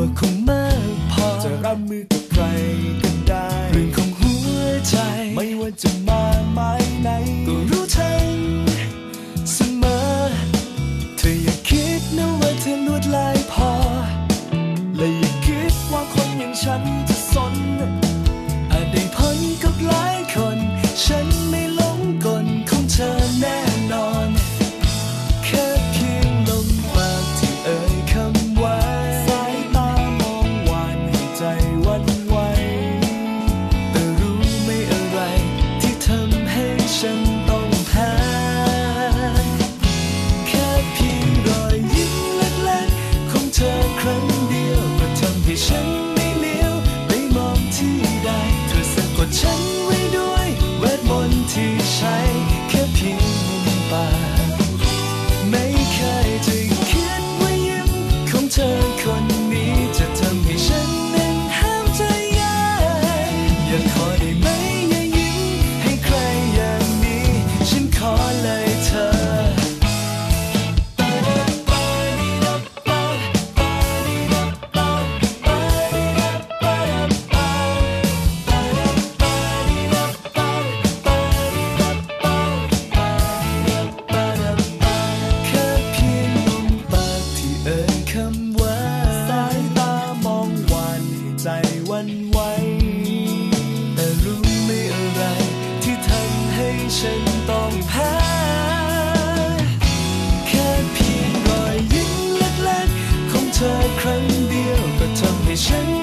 我空。 อยากขอได้ไหมยิ้มให้ใครอย่างนี้ ฉันขอเลยเธอ แค่เพียงลมปากที่เอ่ยคำว่า สายตามองวานใจวันไหว ครั้งเดียวก็ทำให้ฉัน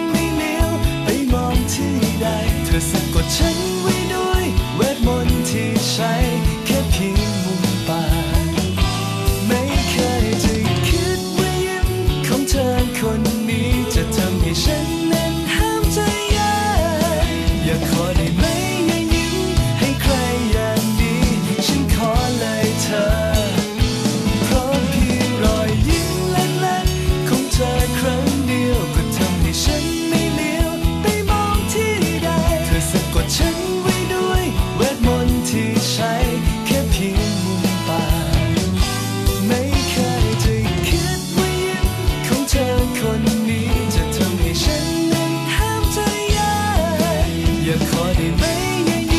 没原。